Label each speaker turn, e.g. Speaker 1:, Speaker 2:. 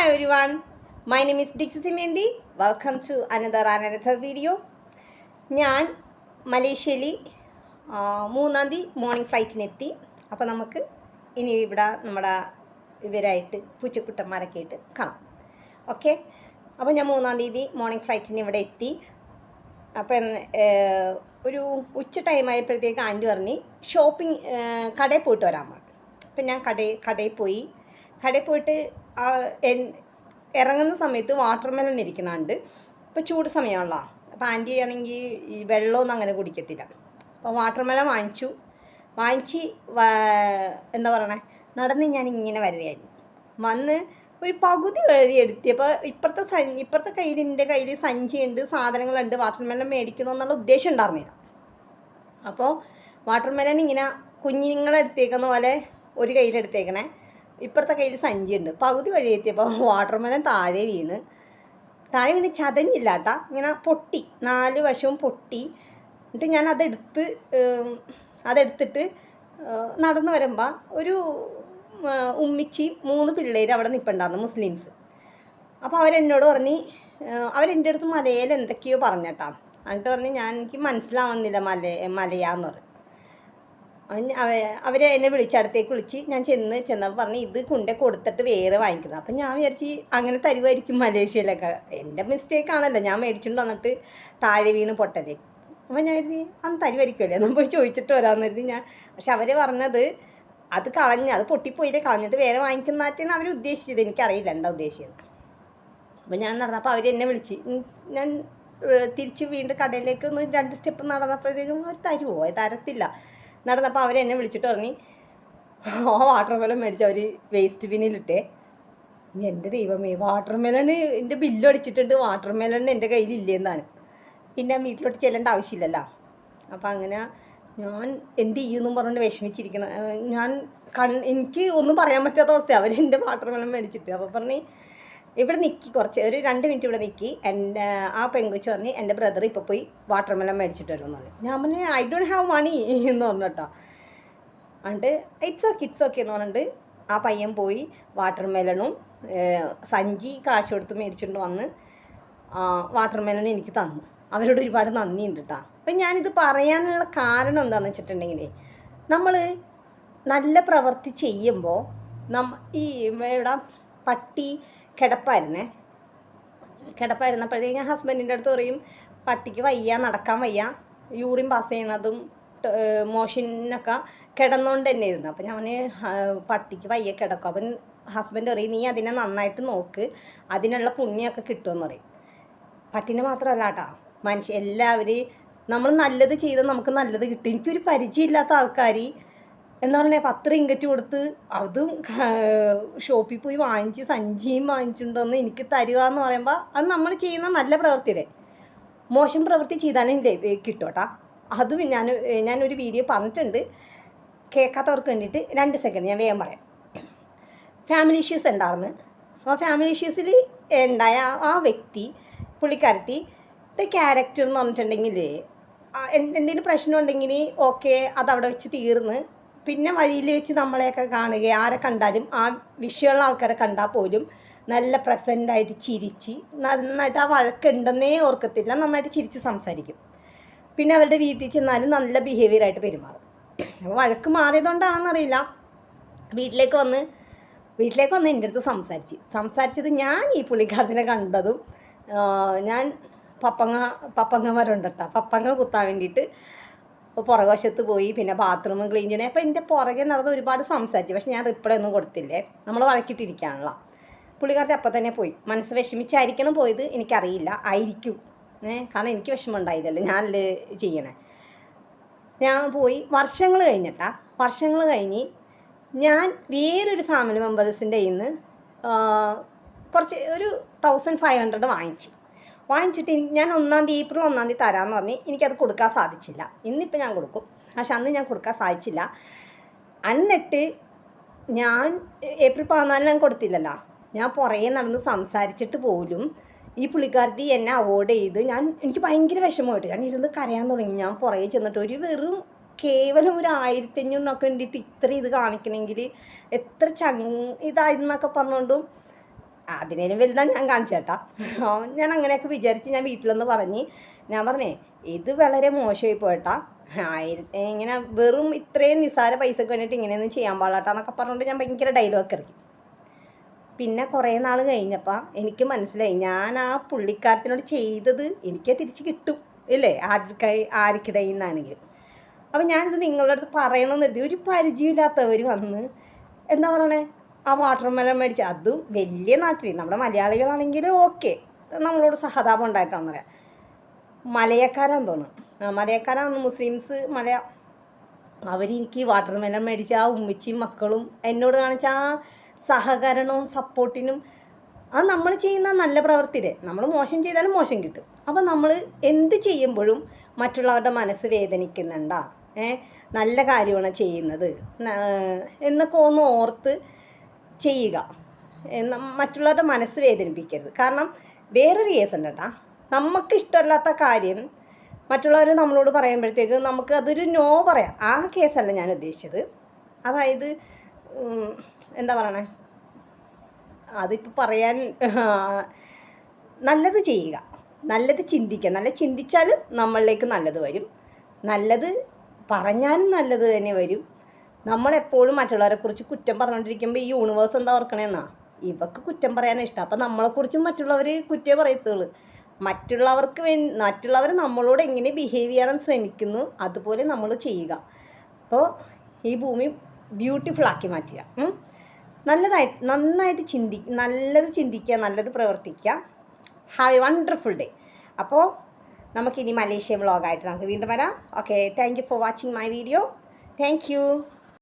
Speaker 1: Hi everyone, my name is Dixie Simendi. Welcome to another another video. ഞാൻ മലേഷ്യയിൽ മൂന്നാം തീയതി മോർണിംഗ് ഫ്ലൈറ്റിനെത്തി അപ്പോൾ നമുക്ക് ഇനി ഇവിടെ നമ്മുടെ ഇവരായിട്ട് പൂച്ചക്കുട്ടന്മാരൊക്കെ ആയിട്ട് കാണാം. ഓക്കെ അപ്പോൾ ഞാൻ മൂന്നാം തീയതി മോർണിംഗ് ഫ്ലൈറ്റിന് ഇവിടെ എത്തി. അപ്പം ഒരു ഉച്ച ടൈം ആയപ്പോഴത്തേക്ക് ആന്റി പറഞ്ഞ് ഷോപ്പിംഗ് കടയിൽ പോയിട്ട് വരാൻ പറഞ്ഞു. അപ്പം ഞാൻ കടയിൽ കടയിൽ പോയി. കടയിൽ പോയിട്ട് ഇറങ്ങുന്ന സമയത്ത് വാട്ടർ മെലൺ ഇരിക്കണുണ്ട്. ഇപ്പോൾ ചൂട് സമയമുള്ള അപ്പോൾ ആന്റി ആണെങ്കിൽ ഈ വെള്ളമൊന്നും അങ്ങനെ കുടിക്കത്തില്ല. അപ്പോൾ വാട്ടർ മെലൺ വാങ്ങിച്ചു വാങ്ങിച്ച് എന്താ പറയണേ? നടന്ന് ഞാൻ ഇങ്ങനെ വരികയായിരുന്നു. വന്ന് ഒരു പകുതി വഴി എടുത്തിയപ്പോൾ ഇപ്പുറത്തെ സ ഇപ്പുറത്തെ കയ്യിൽ എന്റെ കയ്യിൽ സഞ്ചിയുണ്ട് സാധനങ്ങളുണ്ട്. വാട്ടർ മെലൺ മേടിക്കണമെന്നുള്ള ഉദ്ദേശം ഉണ്ടായിരുന്നില്ല. അപ്പോൾ വാട്ടർ മെലൺ ഇങ്ങനെ കുഞ്ഞുങ്ങളെടുത്തേക്കുന്ന പോലെ ഒരു കയ്യിലെടുത്തേക്കണേ. ഇപ്പുറത്തെ കയ്യിൽ സഞ്ചിയുണ്ട്. പകുതി വഴി എത്തിയപ്പോൾ വാട്ടർ മെലൺ താഴെ വീണ്. താഴെ വീണ് ചതഞ്ഞില്ല ഇങ്ങനെ പൊട്ടി. നാല് വശവും പൊട്ടി. എന്നിട്ട് ഞാൻ അതെടുത്ത് അതെടുത്തിട്ട് നടന്നു വരുമ്പോൾ ഒരു ഉമ്മിച്ചി മൂന്ന് പിള്ളേർ അവിടെ നിൽപ്പുണ്ടായിരുന്നു മുസ്ലിംസ്. അപ്പോൾ അവരെന്നോട് പറഞ്ഞ് അവരെന്റെ അടുത്ത് മലയിൽ എന്തൊക്കെയോ പറഞ്ഞേട്ടാ. എന്നിട്ട് പറഞ്ഞ് ഞാൻ എനിക്ക് മനസ്സിലാവുന്നില്ല മല മലയാന്ന് പറഞ്ഞു. അവൻ- അവ- അവരെ എന്നെ വിളിച്ച് അടുത്തേക്ക് വിളിച്ച് ഞാൻ ചെന്ന് ചെന്നപ്പോൾ പറഞ്ഞ് ഇത് കൊണ്ടേ കൊടുത്തിട്ട് വേറെ വാങ്ങിക്കുന്നത് അപ്പം ഞാൻ വിചാരിച്ച് അങ്ങനെ തരുമായിരിക്കും മലേഷ്യയിലൊക്കെ. എന്റെ മിസ്റ്റേക്ക് ആണല്ലോ ഞാൻ മേടിച്ചുകൊണ്ട് വന്നിട്ട് താഴെ വീണ് പൊട്ടൽ. അപ്പം ഞാൻ കരുതി അന്ന് തരുമായിരിക്കുമല്ലേ എന്നാൽ പോയി ചോദിച്ചിട്ട് വരാമെന്ന് കരുതി ഞാൻ. പക്ഷെ അവർ പറഞ്ഞത് അത് കളഞ്ഞ് അത് പൊട്ടിപ്പോയില്ലേ കളഞ്ഞിട്ട് വേറെ വാങ്ങിക്കുന്നതായിട്ടാണ് അവർ ഉദ്ദേശിച്ചത്. എനിക്കറിയില്ല എന്താ ഉദ്ദേശിച്ചത്. അപ്പം ഞാൻ നടന്നപ്പോൾ അവർ എന്നെ വിളിച്ച് ഞാൻ തിരിച്ച് വീണ്ടും കടയിലേക്ക് ഒന്ന് രണ്ട് സ്റ്റെപ്പ് നടന്നപ്പോഴത്തേക്കും അവർ തരുമോ തരത്തില്ല. നടന്നപ്പോൾ അവർ എന്നെ വിളിച്ചിട്ട് പറഞ്ഞു ആ വാട്ടർ മെലൺ മേടിച്ച് അവർ വേസ്റ്റ് ബിന്നിലിട്ടേ എന്റെ ദൈവമേ വാട്ടർ മെലണ് എന്റെ ബില്ല് അടിച്ചിട്ടുണ്ട് വാട്ടർ മെലൺ എന്റെ കയ്യിലില്ലേന്നാണ് പിന്നെ വീട്ടിലോട്ട് ചെല്ലേണ്ട ആവശ്യമില്ലല്ലോ. അപ്പം അങ്ങനെ ഞാൻ എന്ത് ചെയ്യുമെന്നും പറഞ്ഞുകൊണ്ട് വിഷമിച്ചിരിക്കണം ഞാൻ കൺ എനിക്ക് ഒന്നും പറയാൻ പറ്റാത്ത അവസ്ഥ എന്റെ വാട്ടർ മെലൺ മേടിച്ചിട്ട്. അപ്പോൾ പറഞ്ഞ് ഇവിടെ നിൽക്കി കുറച്ച് ഒരു രണ്ട് മിനിറ്റ് ഇവിടെ നിൽക്കി എന്റെ ആ പെങ്കുച്ച് പറഞ്ഞ് എന്റെ ബ്രദർ ഇപ്പോൾ പോയി വാട്ടർ മെലൺ മേടിച്ചിട്ട് വരുമെന്ന് പറഞ്ഞു. ഞാൻ പറഞ്ഞു ഐ ഡോണ്ട് ഹാവ് മണി എന്ന് പറഞ്ഞു കേട്ടോ. എന്നിട്ട് ഇറ്റ്സ് ഓക്കെ ഇറ്റ്സ് ഓക്കെ എന്ന് പറഞ്ഞിട്ട് ആ പയ്യൻ പോയി വാട്ടർ മെലണും സഞ്ചി കാശ് കൊടുത്ത് മേടിച്ചിട്ട് വന്ന് വാട്ടർ മെലൺ എനിക്ക് തന്നു. അവരോട് ഒരുപാട് നന്ദിയുണ്ട് കേട്ടോ. അപ്പം ഞാനിത് പറയാനുള്ള കാരണം എന്താണെന്ന് വെച്ചിട്ടുണ്ടെങ്കിൽ നമ്മൾ നല്ല പ്രവൃത്തി ചെയ്യുമ്പോൾ നം ഈ ഇവിടെ പട്ടി കിടപ്പായിരുന്നേ. കിടപ്പായിരുന്നപ്പോഴത്തേക്ക് ഞാൻ ഹസ്ബൻഡിന്റെ അടുത്ത് പറയും പട്ടിക്ക് വയ്യ നടക്കാൻ വയ്യ. യൂറിൻ പാസ് ചെയ്യണതും മോഷനൊക്കെ കിടന്നുകൊണ്ട് തന്നെ ഇരുന്നു. അപ്പം ഞാൻ പട്ടിക്ക് വയ്യ കിടക്കും. അപ്പം ഹസ്ബൻഡ് പറയും നീ അതിനെ നന്നായിട്ട് നോക്ക്. അതിനുള്ള പുണ്യമൊക്കെ കിട്ടുമെന്ന് പറയും. പട്ടിനെ മാത്രമല്ല കേട്ടോ മനുഷ്യ എല്ലാവരും നമ്മൾ നല്ലത് ചെയ്താൽ നമുക്ക് നല്ലത് കിട്ടും. എനിക്കൊരു പരിചയമില്ലാത്ത ആൾക്കാർ എന്താ പറയുക പത്ത് റിങ്കറ്റ് കൊടുത്ത് അതും ഷോപ്പിൽ പോയി വാങ്ങിച്ച് സഞ്ചിയും വാങ്ങിച്ചിട്ടുണ്ടെന്ന് എനിക്ക് തരിക എന്ന് പറയുമ്പോൾ അത് നമ്മൾ ചെയ്യുന്ന നല്ല പ്രവൃത്തിയുടെ മോശം പ്രവൃത്തി ചെയ്താലും കിട്ടോട്ടാ. കിട്ടും കേട്ടോ അതും ഞാൻ ഞാനൊരു വീഡിയോ പറഞ്ഞിട്ടുണ്ട്. കേൾക്കാത്തവർക്ക് വേണ്ടിയിട്ട് രണ്ട് സെക്കൻഡ് ഞാൻ വേഗം പറയാം. ഫാമിലി ഇഷ്യൂസ് ഉണ്ടായിരുന്നു ആ ഫാമിലി ഇഷ്യൂസിൽ ഉണ്ടായ ആ- വ്യക്തി പുള്ളിക്കാരത്തി ക്യാരക്ടർ എന്ന് പറഞ്ഞിട്ടുണ്ടെങ്കിൽ എന്തെങ്കിലും പ്രശ്നം ഉണ്ടെങ്കിൽ ഓക്കെ അതവിടെ വെച്ച് തീർന്ന്. പിന്നെ വഴിയിൽ വെച്ച് നമ്മളെയൊക്കെ കാണുക ആരെ കണ്ടാലും ആ വിഷയമുള്ള ആൾക്കാരെ കണ്ടാൽ പോലും നല്ല പ്രസന്റായിട്ട് ചിരിച്ച് നന്നായിട്ട് ആ വഴക്കുണ്ടെന്നേ ഓർക്കത്തില്ല നന്നായിട്ട് ചിരിച്ച് സംസാരിക്കും. പിന്നെ അവരുടെ വീട്ടിൽ ചെന്നാലും നല്ല ബിഹേവിയറായിട്ട് പെരുമാറും. വഴക്ക് മാറിയതുകൊണ്ടാണെന്നറിയില്ല. വീട്ടിലേക്ക് വന്ന് വീട്ടിലേക്ക് വന്ന് എന്റെ അടുത്ത് സംസാരിച്ച്. സംസാരിച്ചത് ഞാൻ ഈ പുള്ളിക്കാരത്തിനെ കണ്ടതും ഞാൻ പപ്പങ്ങ പപ്പങ്ങ പപ്പങ്ങ കുത്താൻ വേണ്ടിയിട്ട് പുറകുവശത്ത് പോയി പിന്നെ ബാത്റൂം ക്ലീൻ ചെയ്യണേ. അപ്പോൾ എന്റെ പുറകെ നടന്ന് ഒരുപാട് സംസാരിച്ചു. പക്ഷെ ഞാൻ റിപ്ലൈ ഒന്നും കൊടുത്തില്ലേ? നമ്മൾ വഴക്കിട്ടിരിക്കുകയാണല്ലോ പുള്ളിക്കാരത്തെ അപ്പം തന്നെ പോയി. മനസ്സ് വിഷമിച്ചായിരിക്കണം പോയത് എനിക്കറിയില്ല. ആയിരിക്കും. ഏ കാരണം എനിക്ക് വിഷമം ഉണ്ടായില്ലല്ലോ ഞാനല്ലേ ചെയ്യണേ. ഞാൻ പോയി. വർഷങ്ങൾ കഴിഞ്ഞിട്ടാ. വർഷങ്ങൾ കഴിഞ്ഞ് ഞാൻ വേറൊരു ഫാമിലി മെമ്പേഴ്സിന്റെ നിന്ന് കുറച്ച് ഒരു തൗസൻഡ് ഫൈവ് ഹൺഡ്രഡ് വാങ്ങിച്ചു. വാങ്ങിച്ചിട്ട് ഞാൻ ഒന്നാം തീയതി ഏപ്രിൽ ഒന്നാം തീയതി തരാമെന്ന് പറഞ്ഞ് എനിക്കത് കൊടുക്കാൻ സാധിച്ചില്ല. ഇന്നിപ്പോൾ ഞാൻ കൊടുക്കും. പക്ഷെ അന്ന് ഞാൻ കൊടുക്കാൻ സാധിച്ചില്ല. എന്നിട്ട് ഞാൻ ഏപ്രിൽ പതിനാലിന് ഞാൻ കൊടുത്തില്ലല്ലോ. ഞാൻ പുറകെ നടന്ന് സംസാരിച്ചിട്ട് പോലും ഈ പുള്ളിക്കാരത്തി എന്നെ അവോയ്ഡ് ചെയ്ത് ഞാൻ എനിക്ക് ഭയങ്കര വിഷമമായിട്ട് ഞാൻ ഇരുന്ന് കരയാൻ തുടങ്ങി. ഞാൻ പുറകെ ചെന്നിട്ട് ഒരു വെറും കേവലം ഒരു ആയിരത്തി അഞ്ഞൂറിനൊക്കെ വേണ്ടിയിട്ട് ഇത്ര ഇത് കാണിക്കണമെങ്കിൽ എത്ര ചങ് ഇതായിരുന്നൊക്കെ പറഞ്ഞുകൊണ്ടും അതിനേലും വലുതാ ഞാൻ കാണിച്ചു കേട്ടാ ആ, ഞാൻ അങ്ങനെയൊക്കെ വിചാരിച്ച് ഞാൻ വീട്ടിലൊന്ന് പറഞ്ഞ് ഞാൻ പറഞ്ഞേ ഇത് വളരെ മോശമായി പോയിട്ടാ. ആയിരത്തി ഇങ്ങനെ വെറും ഇത്രയും നിസ്സാര പൈസക്ക് വേണ്ടിയിട്ട് ഇങ്ങനെയൊന്നും ചെയ്യാൻ പാടില്ലാട്ടാന്നൊക്കെ പറഞ്ഞുകൊണ്ട് ഞാൻ ഭയങ്കര ഡയലോഗ് ഇറക്കി. പിന്നെ കുറേ നാൾ കഴിഞ്ഞപ്പോൾ എനിക്ക് മനസ്സിലായി ഞാൻ ആ പുള്ളിക്കാരത്തിനോട് ചെയ്തത് എനിക്ക് തിരിച്ച് കിട്ടും ഇല്ലേ? ആർക്കൈ ആർക്കിടയിൽ നിന്നാണെങ്കിലും. അപ്പം ഞാനിത് നിങ്ങളുടെ അടുത്ത് പറയണമെന്ന് കരുതി ഒരു പരിചയമില്ലാത്തവർ വന്ന് എന്താ പറയണേ? ആ വാട്ടർ മെലൺ മേടിച്ച്. അതും വലിയ നാട്ടിൽ നമ്മുടെ മലയാളികളാണെങ്കിൽ ഓക്കെ. നമ്മളോട് സഹതാപം ഉണ്ടായിട്ടാണ് പറയാം. മലയക്കാരാന്ന് തോന്നുന്നു. ആ, മലയക്കാരാണ് മുസ്ലിംസ് മലയ അവരെനിക്ക് വാട്ടർ മെലൺ മേടിച്ച ആ ഉമ്മച്ചിയും മക്കളും എന്നോട് കാണിച്ച ആ സഹകരണവും സപ്പോർട്ടിനും അത് നമ്മൾ ചെയ്യുന്ന നല്ല പ്രവൃത്തിയുടെ നമ്മൾ മോശം ചെയ്താലും മോശം കിട്ടും. അപ്പം നമ്മൾ എന്ത് ചെയ്യുമ്പോഴും മറ്റുള്ളവരുടെ മനസ്സ് വേദനിക്കുന്നുണ്ടാ. ഏ? നല്ല കാര്യമാണ് ചെയ്യുന്നത്. എന്നൊക്കെ ഒന്ന് ഓർത്ത് ചെയ്യുക മറ്റുള്ളവരുടെ മനസ്സ് വേദനിപ്പിക്കരുത്. കാരണം വേറൊരു കേസ് ഉണ്ട് കേട്ടാ. നമുക്ക് ഇഷ്ടമല്ലാത്ത കാര്യം മറ്റുള്ളവർ നമ്മളോട് പറയുമ്പോഴത്തേക്ക് നമുക്ക് അതൊരു നോ പറയാം. ആ കേസല്ല ഞാൻ ഉദ്ദേശിച്ചത്. അതായത് എന്താ പറയണേ? അതിപ്പോൾ പറയാൻ നല്ലത് ചെയ്യുക. നല്ലത് ചിന്തിക്കുക. നല്ല ചിന്തിച്ചാൽ നമ്മളിലേക്ക് നല്ലത് വരും. നല്ലത് പറഞ്ഞാലും നല്ലത് തന്നെ വരും. നമ്മളെപ്പോഴും മറ്റുള്ളവരെ കുറിച്ച് കുറ്റം പറഞ്ഞുകൊണ്ടിരിക്കുമ്പോൾ ഈ യൂണിവേഴ്സ് എന്താ ഓർക്കണേന്നാ? ഇവക്ക് കുറ്റം പറയാനാണ് ഇഷ്ടം. അപ്പം നമ്മളെക്കുറിച്ചും മറ്റുള്ളവർ കുറ്റേ പറയത്തുള്ളൂ. മറ്റുള്ളവർക്ക് വേ മറ്റുള്ളവർ നമ്മളോട് എങ്ങനെ ബിഹേവ് ചെയ്യാൻ ശ്രമിക്കുന്നു അതുപോലെ നമ്മൾ ചെയ്യുക. അപ്പോൾ ഈ ഭൂമി ബ്യൂട്ടിഫുൾ ആക്കി മാറ്റുക. നല്ലതായി നന്നായിട്ട് ചിന്തി നല്ലത് ചിന്തിക്കുക നല്ലത് പ്രവർത്തിക്കുക. ഹാവ് എ വണ്ടർഫുൾ ഡേ അപ്പോൾ നമുക്കിനി മലേഷ്യ വ്ളോഗായിട്ട് നമുക്ക് വീണ്ടും വരാം. Okay thank you for watching my video thank you